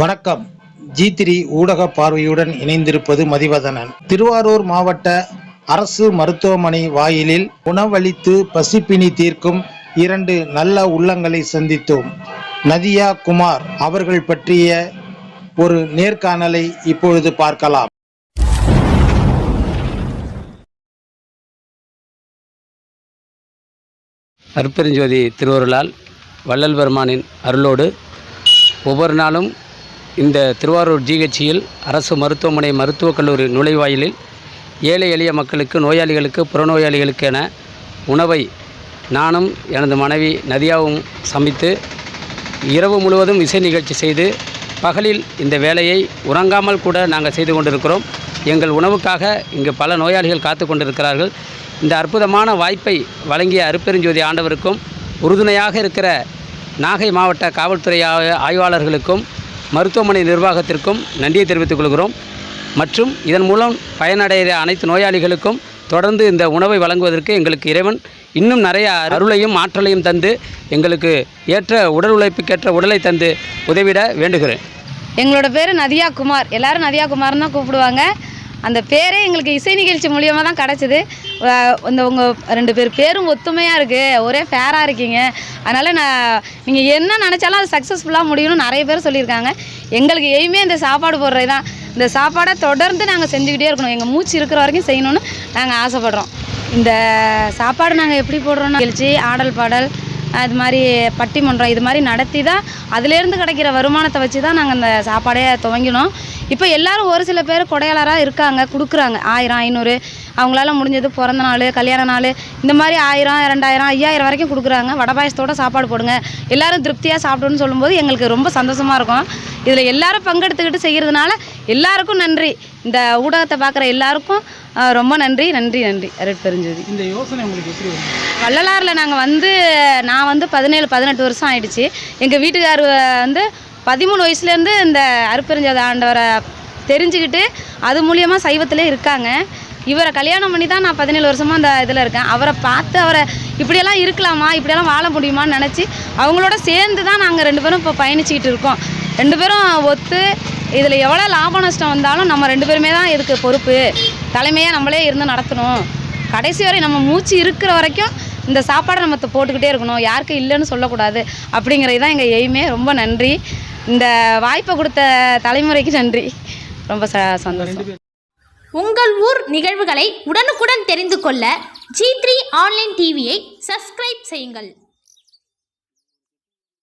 வணக்கம். G three ஊடக பார்வையுடன் இணைந்திருப்பது மதிவதனன். திருவாரூர் மாவட்ட அரசு மருத்துவமனை வாயிலில் உணவளித்து பசிப்பினி தீர்க்கும் இரண்டு நல்ல உள்ளங்களை சந்தித்தோம். நதியா குமார் அவர்கள் பற்றிய ஒரு நேர்காணலை இப்பொழுது பார்க்கலாம். அற்பெருஞ்சோதி திருவருளால் வள்ளல் பெருமானின் அருளோடு ஒவ்வொரு நாளும் இந்த திருவாரூர் ஜிஹெச்சியில் அரசு மருத்துவமனை மருத்துவக் கல்லூரி நுழைவாயிலில் ஏழை எளிய மக்களுக்கு நோயாளிகளுக்கு புறநோயாளிகளுக்கு என உணவை நானும் எனது மனைவி நதியாவும் சமைத்து இரவு முழுவதும் இசை நிகழ்ச்சி செய்து பகலில் இந்த வேலையை உறங்காமல் கூட நாங்கள் செய்து கொண்டிருக்கிறோம். எங்கள் உணவுக்காக இங்கு பல நோயாளிகள் காத்து கொண்டிருக்கிறார்கள். இந்த அற்புதமான வாய்ப்பை வழங்கிய அருப்பெருஞ்சோதி ஆண்டவருக்கும் உறுதுணையாக இருக்கிற நாகை மாவட்ட காவல்துறை ஆய்வாளர்களுக்கும் மருத்துவமனை நிர்வாகத்திற்கும் நன்றியை தெரிவித்துக் கொள்கிறோம். மற்றும் இதன் மூலம் பயனடைகிற அனைத்து நோயாளிகளுக்கும் தொடர்ந்து இந்த உணவை வழங்குவதற்கு எங்களுக்கு இறைவன் இன்னும் நிறைய அருளையும் ஆற்றலையும் தந்து எங்களுக்கு ஏற்ற உடல் உழைப்புக்கேற்ற உடலை தந்து உதவிட வேண்டுகிறேன். எங்களோட பேர் நதியா குமார். எல்லாரும் நதியா குமார்னு தான் கூப்பிடுவாங்க. அந்த பேரே எங்களுக்கு இசை நிகழ்ச்சி மூலியமாக தான் கிடச்சிது. இந்த உங்கள் ரெண்டு பேர் பேரும் ஒத்துமையாக இருக்குது ஒரே ஃபேராக இருக்கீங்க. அதனால் நான் நீங்கள் என்ன நினச்சாலும் அது சக்ஸஸ்ஃபுல்லாக முடியும்னு நிறைய பேர் சொல்லியிருக்காங்க. எங்களுக்கு எய்மே இந்த சாப்பாடு போடுறது தான். இந்த சாப்பாடை தொடர்ந்து நாங்கள் செஞ்சுக்கிட்டே இருக்கணும். எங்கள் மூச்சு இருக்கிற வரைக்கும் செய்யணும்னு நாங்கள் ஆசைப்படுறோம். இந்த சாப்பாடு நாங்கள் எப்படி போடுறோன்னு நிகழ்ச்சி ஆடல் பாடல் அது மாதிரி பட்டிமன்றம் இது மாதிரி நடத்தி தான் அதுலேருந்து கிடைக்கிற வருமானத்தை வச்சு தான் நாங்கள் இந்த சாப்பாடே துவங்கினோம். இப்போ எல்லாரும் ஒரு சில பேர் கொடையாளராக இருக்காங்க கொடுக்குறாங்க. ஆயிரம் ஐநூறு அவங்களால முடிஞ்சது பிறந்த நாள் கல்யாண நாள் இந்த மாதிரி ஆயிரம் ரெண்டாயிரம் ஐயாயிரம் வரைக்கும் கொடுக்குறாங்க. வடை பாயசத்தோட சாப்பாடு போடுங்க. எல்லோரும் திருப்தியாக சாப்பிடுன்னு சொல்லும்போது எங்களுக்கு ரொம்ப சந்தோஷமாக இருக்கும். இதில் எல்லாரும் பங்கெடுத்துக்கிட்டு செய்கிறதுனால எல்லாருக்கும் நன்றி. இந்த ஊடகத்தை பார்க்குற எல்லாருக்கும் ரொம்ப நன்றி நன்றி நன்றி அருட்பெருஞ்சோதி இந்த யோசனை உங்களுக்கு எப்படி வள்ளலாரில் நாங்கள் வந்து நான் வந்து பதினேழு பதினெட்டு வருஷம் ஆயிடுச்சு. எங்கள் வீட்டுக்கார் வந்து பதிமூணு வயசுலேருந்து இந்த அருப்பெருஞ்சோதி ஆண்டவரை தெரிஞ்சுக்கிட்டு அது மூலியமாக சைவத்திலே இருக்காங்க. இவரை கல்யாணம் பண்ணி தான் நான் பதினேழு வருஷமாக அந்த இதில் இருக்கேன். அவரை பார்த்து அவரை இப்படியெல்லாம் இருக்கலாமா? இப்படியெல்லாம் வாழ முடியுமான்னு நினச்சி அவங்களோட சேர்ந்து தான் நாங்கள் ரெண்டு பேரும் இப்போ பயணிச்சுக்கிட்டு இருக்கோம். ரெண்டு பேரும் ஒத்து இதில் எவ்வளோ லாப நஷ்டம் வந்தாலும் நம்ம ரெண்டு பேருமே தான் இதுக்கு பொறுப்பு. தலைமையாக நம்மளே இருந்து நடத்தணும். கடைசி வரை நம்ம மூச்சு இருக்கிற வரைக்கும் இந்த சாப்பாடை நம்ம போட்டுக்கிட்டே இருக்கணும். யாருக்கும் இல்லைன்னு சொல்லக்கூடாது. அப்படிங்கிறது தான் எங்கள் எய்மே. ரொம்ப நன்றி. இந்த வாய்ப்பை கொடுத்த தலைமுறைக்கு நன்றி. ரொம்ப ச சந்தோஷம். உங்கள் ஊர் நிகழ்வுகளை உடனுக்குடன் தெரிந்து கொள்ள ஜி த்ரீ ஆன்லைன் டிவியை சப்ஸ்கிரைப் செய்யுங்கள்.